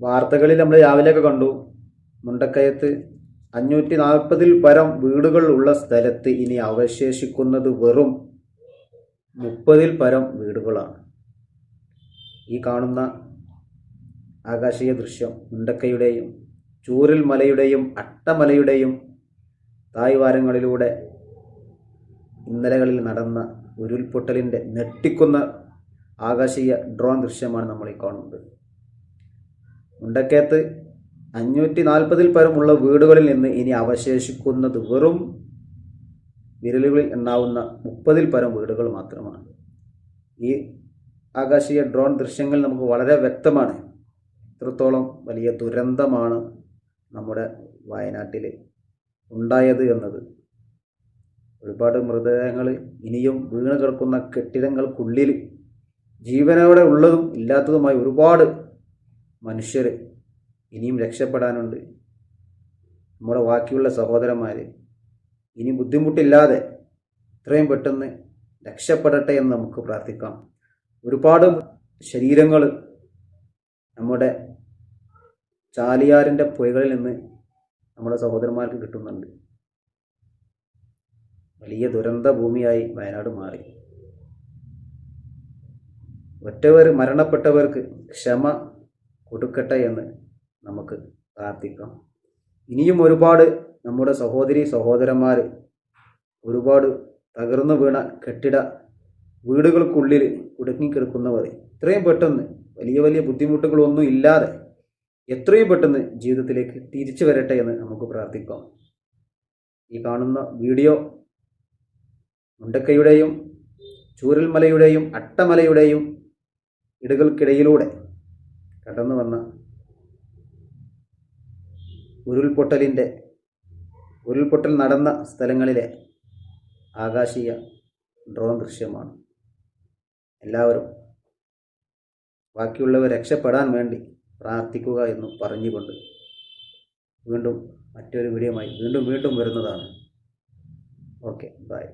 വാർത്തകളിൽ നമ്മൾ രാവിലെയൊക്കെ കണ്ടു. മുണ്ടക്കയത്ത് അഞ്ഞൂറ്റി നാൽപ്പതിൽ പരം വീടുകൾ ഉള്ള സ്ഥലത്ത് ഇനി അവശേഷിക്കുന്നത് വെറും മുപ്പതിൽ പരം വീടുകളാണ്. ഈ കാണുന്ന ആകാശീയ ദൃശ്യം മുണ്ടക്കയുടെയും ചൂരൽ മലയുടെയും അട്ടമലയുടെയും തായ്വാരങ്ങളിലൂടെ ഇന്നലകളിൽ നടന്ന ഉരുൾപൊട്ടലിന്റെ ഞെട്ടിക്കുന്ന ആകാശീയ ഡ്രോൺ ദൃശ്യമാണ് നമ്മൾ ഈ കാണുന്നത്. മുണ്ടക്കയത്ത് അഞ്ഞൂറ്റി നാൽപ്പതിൽ പരമുള്ള വീടുകളിൽ നിന്ന് ഇനി അവശേഷിക്കുന്നത് വെറും വിരലുകളിൽ എണ്ണാവുന്ന മുപ്പതിൽ പരം വീടുകൾ മാത്രമാണ്. ഈ ആകാശീയ ഡ്രോൺ ദൃശ്യങ്ങൾ നമുക്ക് വളരെ വ്യക്തമാണ്. ഇത്രത്തോളം വലിയ ദുരന്തമാണ് നമ്മുടെ വയനാട്ടിൽ ഉണ്ടായത് എന്നത്. ഒരുപാട് മൃതദേഹങ്ങൾ ഇനിയും വീണ് കിടക്കുന്ന കെട്ടിടങ്ങൾക്കുള്ളിൽ ജീവനോടെ ഉള്ളതും ഇല്ലാത്തതുമായി ഒരുപാട് മനുഷ്യർ ഇനിയും രക്ഷപ്പെടാനുണ്ട്. നമ്മുടെ ബാക്കിയുള്ള സഹോദരന്മാർ ഇനി ബുദ്ധിമുട്ടില്ലാതെ ഇത്രയും പെട്ടെന്ന് രക്ഷപ്പെടട്ടെ എന്ന് നമുക്ക് പ്രാർത്ഥിക്കാം. ഒരുപാട് ശരീരങ്ങൾ നമ്മുടെ ചാലിയാറിന്റെ പുഴകളിൽ നിന്ന് നമ്മുടെ സഹോദരന്മാർക്ക് കിട്ടുന്നുണ്ട്. വലിയ ദുരന്ത ഭൂമിയായി വയനാട് മാറി. ഒറ്റവർ മരണപ്പെട്ടവർക്ക് ക്ഷമ കൊടുക്കട്ടെ എന്ന് നമുക്ക് പ്രാർത്ഥിക്കാം. ഇനിയും ഒരുപാട് നമ്മുടെ സഹോദരി സഹോദരന്മാർ ഒരുപാട് തകർന്നു വീണ കെട്ടിട വീടുകൾക്കുള്ളിൽ കുടുങ്ങിക്കിടക്കുന്നവർ ഇത്രയും പെട്ടെന്ന് വലിയ വലിയ ബുദ്ധിമുട്ടുകളൊന്നും ഇല്ലാതെ എത്രയും പെട്ടെന്ന് ജീവിതത്തിലേക്ക് തിരിച്ചു വരട്ടെ എന്ന് നമുക്ക് പ്രാർത്ഥിക്കാം. ഈ കാണുന്ന വീഡിയോ മുണ്ടക്കയുടെയും ചൂരൽമലയുടെയും അട്ടമലയുടെയും ഇടുകൾക്കിടയിലൂടെ കടന്നു വന്ന ഉരുൾപൊട്ടലിന്റെ ഉരുൾപൊട്ടൽ നടന്ന സ്ഥലങ്ങളിലെ ആകാശീയ ഡ്രോൺ ദൃശ്യമാണ്. എല്ലാവരും ബാക്കിയുള്ളവർ രക്ഷപ്പെടാൻ വേണ്ടി പ്രാർത്ഥിക്കുക എന്ന് പറഞ്ഞുകൊണ്ട് വീണ്ടും മറ്റൊരു വീഡിയോമായി വീണ്ടും വീണ്ടും വരുന്നതാണ്. Okay bye.